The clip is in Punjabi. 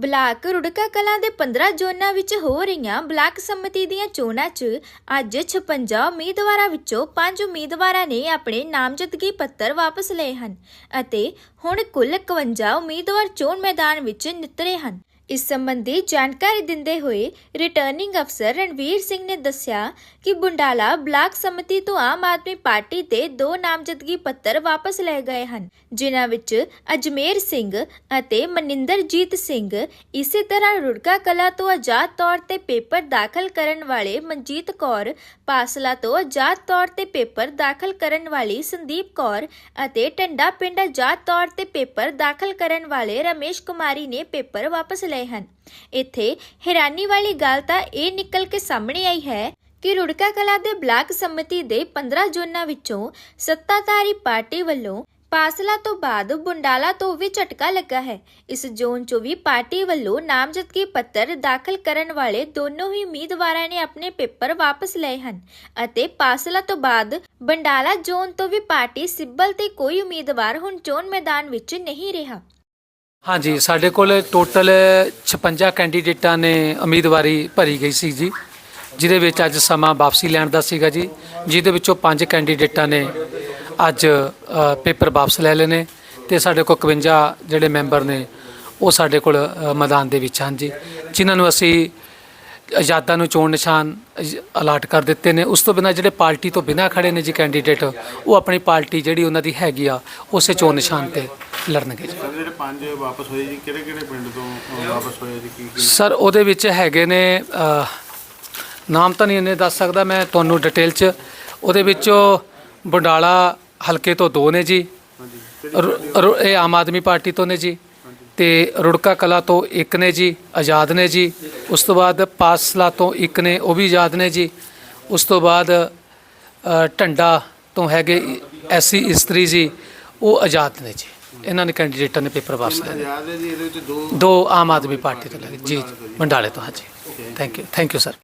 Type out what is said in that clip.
ਬਲਾਕ ਰੁੜਕਾ ਕਲਾਂ ਦੇ 15 ਜ਼ੋਨਾਂ ਵਿੱਚ ਹੋ ਰਹੀਆਂ ਬਲਾਕ ਸੰਮਤੀ ਦੀਆਂ ਚੋਣਾਂ 'ਚ ਅੱਜ 56 ਉਮੀਦਵਾਰਾਂ ਵਿੱਚੋਂ 5 ਉਮੀਦਵਾਰਾਂ ਨੇ ਆਪਣੇ ਨਾਮਜ਼ਦਗੀ ਪੱਤਰ ਵਾਪਸ ਲਏ ਹਨ ਅਤੇ ਹੁਣ ਕੁੱਲ 51 ਉਮੀਦਵਾਰ ਚੋਣ ਮੈਦਾਨ ਵਿੱਚ ਨਿਤਰੇ ਹਨ। ਇਸ ਸੰਬੰਧੀ ਜਾਣਕਾਰੀ ਦਿੰਦੇ ਹੋਏ ਰਿਟਰਨਿੰਗ ਅਫਸਰ ਰਣਵੀਰ ਸਿੰਘ ਨੇ ਦੱਸਿਆ ਕਿ ਬੁੰਡਾਲਾ ਬਲਾਕ ਸਮਿਤੀ ਤੋਂ ਆਮ ਆਦਮੀ ਪਾਰਟੀ ਦੇ ਦੋ ਨਾਮਜ਼ਦਗੀ ਪੱਤਰ ਵਾਪਸ ਲਏ ਗਏ ਹਨ, ਜਿਨ੍ਹਾਂ ਵਿੱਚ ਅਜਮੇਰ ਸਿੰਘ ਅਤੇ ਮਨਿੰਦਰਜੀਤ ਸਿੰਘ ਇਸੇ ਤਰ੍ਹਾਂ ਰੁੜਕਾ ਕਲਾ ਤੋਂ ਆਜ਼ਾਦ ਤੌਰ ਤੇ ਪੇਪਰ ਦਾਖਲ ਕਰਨ ਵਾਲੇ ਮਨਜੀਤ ਕੌਰ, ਪਾਸਲਾ ਤੋਂ ਆਜ਼ਾਦ ਤੌਰ ਤੇ ਪੇਪਰ ਦਾਖਲ ਕਰਨ ਵਾਲੀ ਸੰਦੀਪ ਕੌਰ ਅਤੇ ਟੰਡਾ ਪਿੰਡ ਆਜ਼ਾਦ ਤੌਰ ਤੇ ਪੇਪਰ ਦਾਖਲ ਕਰਨ ਵਾਲੇ ਰਮੇਸ਼ ਕੁਮਾਰੀ ਨੇ ਪੇਪਰ ਵਾਪਸ ਲਏ ਹਨ। ਇੱਥੇ ਹੈਰਾਨੀ ਵਾਲੀ ਗੱਲ ਤਾਂ ਇਹ ਨਿਕਲ ਕੇ ਸਾਹਮਣੇ ਆਈ ਹੈ ਕਿ ਰੁੜਕਾ ਕਲਾ ਦੇ ਬਲਾਕ ਸੰਮਤੀ ਦੇ 15 ਜ਼ੋਨਾਂ ਵਿੱਚੋਂ ਸੱਤਾਧਾਰੀ ਪਾਰਟੀ ਵੱਲੋਂ ਪਾਸਲਾ ਤੋਂ ਬਾਅਦ ਬੁੰਡਾਲਾ ਤੋਂ ਵੀ ਝਟਕਾ ਲੱਗਾ ਹੈ। ਇਸ ਜ਼ੋਨ 'ਚੋਂ ਵੀ ਪਾਰਟੀ ਵੱਲੋਂ ਨਾਮਜ਼ਦਗੀ ਪੱਤਰ ਦਾਖਲ ਕਰਨ ਵਾਲੇ ਦੋਨੋਂ ਹੀ ਉਮੀਦਵਾਰਾਂ ਨੇ ਆਪਣੇ ਪੇਪਰ ਵਾਪਸ ਲਏ ਹਨ ਅਤੇ ਪਾਸਲਾ ਤੋਂ ਬਾਅਦ ਬੰਡਾਲਾ ਜ਼ੋਨ ਤੋਂ ਵੀ ਪਾਰਟੀ ਸਿੱਬਲ ਤੇ ਕੋਈ ਉਮੀਦਵਾਰ ਹੁਣ ਚੋਣ ਮੈਦਾਨ ਵਿੱਚ ਨਹੀਂ ਰਿਹਾ। ਹਾਂਜੀ ਸਾਡੇ ਕੋਲ ਟੋਟਲ 56 ਕੈਂਡੀਡੇਟਾਂ ਨੇ ਉਮੀਦਵਾਰੀ ਭਰੀ ਗਈ ਸੀ ਜੀ ਜਿਹਦੇ ਵਿੱਚ ਅੱਜ ਸਮਾਂ ਵਾਪਸੀ ਲੈਣ ਦਾ ਸੀਗਾ ਜੀ ਜਿਹਦੇ ਵਿੱਚੋਂ ਪੰਜ ਕੈਂਡੀਡੇਟਾਂ ਨੇ ਅੱਜ ਅ, ਪੇਪਰ ਵਾਪਸ ਲੈ ਲਏ ਨੇ ਤੇ ਸਾਡੇ ਕੋਲ 51 ਜਿਹੜੇ ਮੈਂਬਰ ਨੇ ਉਹ ਸਾਡੇ ਕੋਲ ਅ, ਮੈਦਾਨ ਦੇ ਵਿੱਚ ਹਨ ਜੀ ਜਿਨ੍ਹਾਂ ਨੂੰ ਅਸੀਂ ਆਜ਼ਾਦਾਂ ਨੂੰ ਚੋਣ ਨਿਸ਼ਾਨ ਅਲਾਟ ਕਰ ਦਿੱਤੇ ਨੇ। ਉਸ ਤੋਂ ਬਿਨਾਂ ਜਿਹੜੇ ਪਾਰਟੀ ਤੋਂ ਬਿਨਾਂ ਖੜੇ ਨੇ ਜੀ ਕੈਂਡੀਡੇਟ ਉਹ ਆਪਣੀ ਪਾਰਟੀ ਜਿਹੜੀ ਉਹਨਾਂ ਦੀ ਹੈਗੀ ਆ ਉਸੇ ਚੋਣ ਨਿਸ਼ਾਨ ਤੇ ਲੜਨਗੇ ਜੀ। ਸਰ ਜਿਹੜੇ ਪੰਜ ਵਾਪਸ ਹੋਏ ਜੀ ਕਿਹੜੇ ਕਿਹੜੇ ਪਿੰਡ ਤੋਂ ਵਾਪਸ ਹੋਏ ਜੀ ਕੀ ਕੀ? ਸਰ ਉਹਦੇ ਵਿੱਚ ਹੈਗੇ ਨੇ ਨਾਮ ਤਾਂ ਨਹੀਂ ਇਹਨੇ ਦੱਸ ਸਕਦਾ ਮੈਂ ਤੁਹਾਨੂੰ ਡਿਟੇਲ ਚ। ਉਹਦੇ ਵਿੱਚੋਂ ਬੰਡਾਲਾ ਹਲਕੇ ਤੋਂ ਦੋ ਨੇ ਜੀ। ਇਹ ਆਮ ਆਦਮੀ ਪਾਰਟੀ ਤੋਂ ਨੇ ਜੀ। ਤੇ ਰੁੜਕਾ ਕਲਾ ਤੋਂ ਇੱਕ ਨੇ ਜੀ ਆਜ਼ਾਦ ਨੇ ਜੀ। ਉਸ ਤੋਂ ਬਾਅਦ ਪਾਸਲਾ ਤੋਂ ਇੱਕ ਨੇ ਉਹ ਵੀ ਆਜ਼ਾਦ ਨੇ ਜੀ। ਉਸ ਤੋਂ ਬਾਅਦ ਢੰਡਾ ਤੋਂ ਹੈਗੇ ਐਸੀ ਇਸਤਰੀ ਜੀ ਉਹ ਆਜ਼ਾਦ ਨੇ ਜੀ। ਇਹਨਾਂ ਨੇ ਕੈਂਡੀਡੇਟਾਂ ਨੇ ਪੇਪਰ ਵਾਪਸ ਲੈ ਲਏ ਯਾਦ ਦੋ ਦੋ ਆਮ ਆਦਮੀ ਪਾਰਟੀ ਤੋਂ ਲੱਗੇ ਜੀ ਬੰਡਾਲੇ ਤੋਂ ਹਾਂਜੀ। Thank you thank you sir